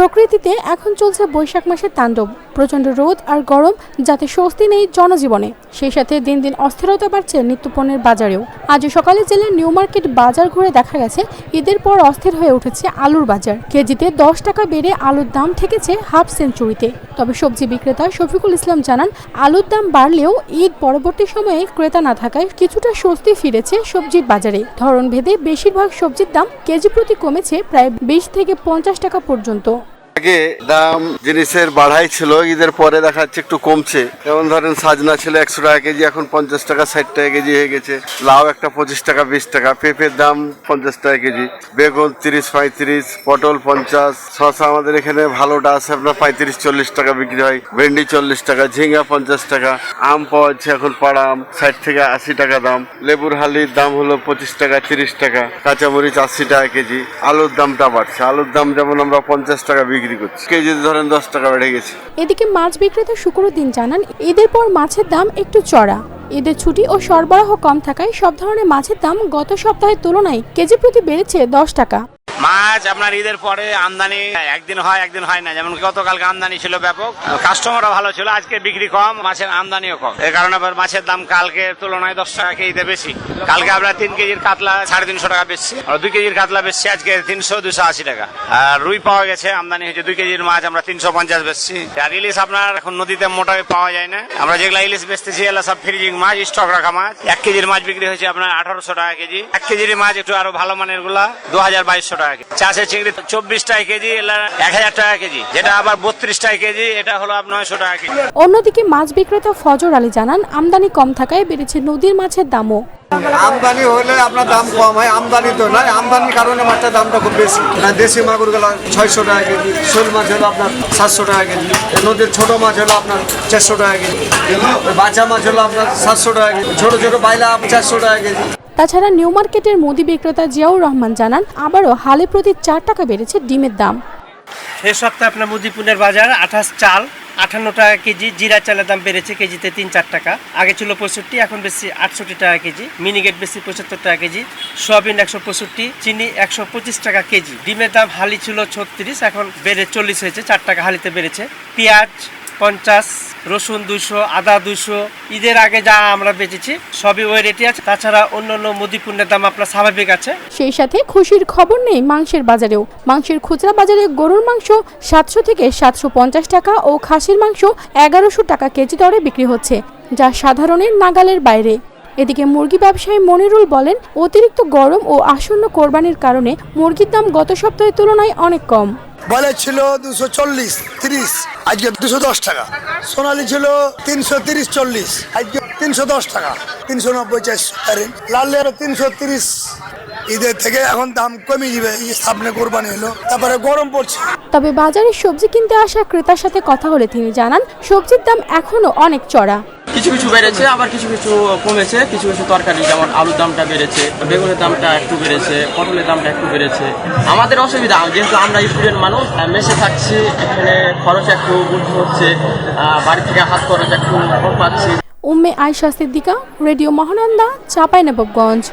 প্রকৃতিতে এখন চলছে বৈশাখ মাসের তাণ্ডব। প্রচণ্ড রোদ আর গরম, যাতে স্বস্তি নেই জনজীবনে। সেই সাথে দিন দিন অস্থিরতা বাড়ছে নিত্যপণ্যের বাজারেও। আজ সকালে জেলার নিউ মার্কেট বাজার ঘুরে দেখা গেছে, ঈদের পর অস্থির হয়ে উঠেছে আলুর বাজার। কেজিতে দশ টাকা বেড়ে আলুর দাম ঠেকেছে হাফ সেঞ্চুরিতে। তবে সবজি বিক্রেতা শফিকুল ইসলাম জানান, আলুর দাম বাড়লেও ঈদ পরবর্তী সময়ে ক্রেতা না থাকায় কিছুটা স্বস্তি ফিরেছে সবজির বাজারে। ধরন ভেদে বেশিরভাগ সবজির দাম কেজি প্রতি কমেছে প্রায় বিশ থেকে পঞ্চাশ টাকা পর্যন্ত। আগে দাম জিনিসের বাড়াই ছিল, ঈদের পরে দেখা যাচ্ছে একটু কমছে। যেমন ধরেন সাজনা ছিল একশো টাকা কেজি, এখন পঞ্চাশ টাকা, ষাট টাকা কেজি হয়ে গেছে। লাউ একটা পঁচিশ টাকা, বিশ টাকা, পেঁপের দাম পঞ্চাশ টাকা কেজি। বেগুন তিরিশ, পঁয়ত্রিশ, পটল পঞ্চাশ, শসা আমাদের এখানে ভালোটা আছে আপনার পঁয়ত্রিশ, চল্লিশ টাকা বিক্রি হয়। ভেন্ডি চল্লিশ টাকা, ঝিঙ্গা পঞ্চাশ টাকা, আম পাওয়া যাচ্ছে এখন পাড়া আম, ষাট থেকে আশি টাকা দাম। লেবুর হালির দাম হলো পঁচিশ টাকা, তিরিশ টাকা, কাঁচামরিচ আশি টাকা কেজি। আলুর দামটা বাড়ছে। আলুর দাম যেমন আমরা পঞ্চাশ টাকা বিক্রি করছি। কেজি ধরেন দশ টাকা বেড়ে গেছে। এদিকে মাছ বিক্রেতা শুক্রদিন জানান ঈদের পর মাছের দাম একটু চড়া। ঈদের ছুটি ও সরবরাহ কম থাকায় সব ধরনের মাছের দাম গত সপ্তাহের তুলনায় কেজি প্রতি বেড়েছে দশ টাকা। মাছ আপনার ঈদের পরে আমদানি, একদিন হয় একদিন হয় না। যেমন গতকালকে আমদানি ছিল ব্যাপক। কাস্টমারও ভালো ছিল, আজকে বিক্রি কম, মাছের আমদানিও কম। এই কারণে আবার মাছের দাম কালকে তুলনায় দশ টাকা কেজিতে বেশি। কালকে আমরা তিন কেজির কাতলা সাড়ে তিনশো টাকা বেশি আর দুই কেজির কাতলা বেশি আজকে তিনশো দুশো আশি টাকা। আর রুই পাওয়া গেছে, আমদানি হয়েছে দুই কেজির মাছ আমরা তিনশো পঞ্চাশ বেচছি। আর ইলিশ আপনার এখন নদীতে মোটাই পাওয়া যায় না। আমরা যেগুলা ইলিশ বেচতেছি, এগুলো সব ফ্রিজিং মাছ স্টক রাখা মাছ। এক কেজির মাছ বিক্রি হয়েছে আপনার আঠারোশো টাকা কেজি। এক কেজির মাছ একটু আরও ভালো মানেরগুলা, দু হাজার বাইশশো টাকা। কেজি। চাষের চিংড়ি চব্বিশ টাকা কেজি এক হাজার টাকা কেজি। যেটা আবার বত্রিশ টাকা কেজি এটা হলো আপনার নয়শো টাকা কেজি। অন্যদিকে মাছ বিক্রেতা ফজর আলী জানান আমদানি কম থাকায় বেড়েছে নদীর মাছের দামও। আমদানি হলে আপনার দাম কম হয় আমদানি তো নয়। আমদানির কারণে মাছটার দামটা খুব বেশি। না দেশি মাগুরগুলো ছয়শো টাকা কেজি শোল মাছ হলো আপনার সাতশো টাকা কেজি নদীর ছোট মাছ হলো আপনার চারশো টাকা কেজি বাচ্চা মাছ হলো আপনার সাতশো টাকা কেজি ছোট ছোট বাইলা চারশো টাকা কেজি। তাছাড়া নিউ মার্কেটের মুদি বিক্রেতা জিয়াউর রহমান জানান, আবারও হালে প্রতি চার টাকা বেড়েছে ডিমের দাম। এ সপ্তাহে আপনার মুদিপুনের বাজার আঠাশ চাল আটান্ন টাকা কেজি, জিরা চালের দাম বেড়েছে কেজিতে তিন চার টাকা। আগে ছিল পঁয়ষট্টি, এখন বেশি আটষট্টি টাকা কেজি। মিনিগেট বেশি পঁচাত্তর টাকা কেজি। সোয়াবিন একশো পঁয়ষট্টি, চিনি একশো পঁচিশ টাকা কেজি। ডিমের দাম হালি ছিল ছত্রিশ, এখন বেড়ে চল্লিশ হয়েছে, চার টাকা হালিতে বেড়েছে। পেঁয়াজ পঞ্চাশ রসুন দুশো আদা দুশো ঈদের আগে যা আমরা বেচেছি সবই ওই রেটে আছে। তাছাড়া অন্য অন্য মুদিপণ্যের দাম আপনার স্বাভাবিক আছে। সেই সাথে খুশির খবর নেই মাংসের বাজারেও। মাংসের খুচরা বাজারে গরুর মাংস সাতশো থেকে সাতশো পঞ্চাশ টাকা ও খাসির মাংস এগারোশো টাকা কেজি দরে বিক্রি হচ্ছে যা সাধারণের নাগালের বাইরে। এদিকে মুরগি ব্যবসায়ী মনিরুল বলেন অতিরিক্ত গরম ও আসন্ন কোরবানির কারণে মুরগির দাম গত সপ্তাহের তুলনায় অনেক কম। বলে ছিল দুশো চল্লিশ তিরিশ আজকে দুশো দশ টাকা। সোনালি ছিল তিনশো তিরিশ চল্লিশ তিনশো দশ টাকা, তিনশো নব্বই চারশো লাল তিনশো তিরিশ। ঈদের থেকে এখন দাম কমে যাবে সামনে কোরবানি হলো, তারপরে গরম পড়ছে। তবে বাজারে সবজি কিনতে আসা ক্রেতার সাথে কথা হলে তিনি জানান, সবজির দাম এখনও অনেক চড়া। কিছু কিছু বেড়েছে, আবার কিছু কিছু কমেছে, কিছু কিছু তরকারি, যেমন আলুর দামটা বেড়েছে, বেগুনের দামটা একটু বেড়েছে, পটলের দামটা একটু বেড়েছে। আমাদের অসুবিধা, যেহেতু আমরা স্টুডেন্ট মানুষ মেসে থাকছি, এখানে খরচ একটু বৃদ্ধি হচ্ছে বাড়ি থেকে হাত খরচ একটু কম পাচ্ছি। উম্মে আয়শা সিদ্দিকা, রেডিও মহানন্দা, চাঁপাইনবাবগঞ্জ।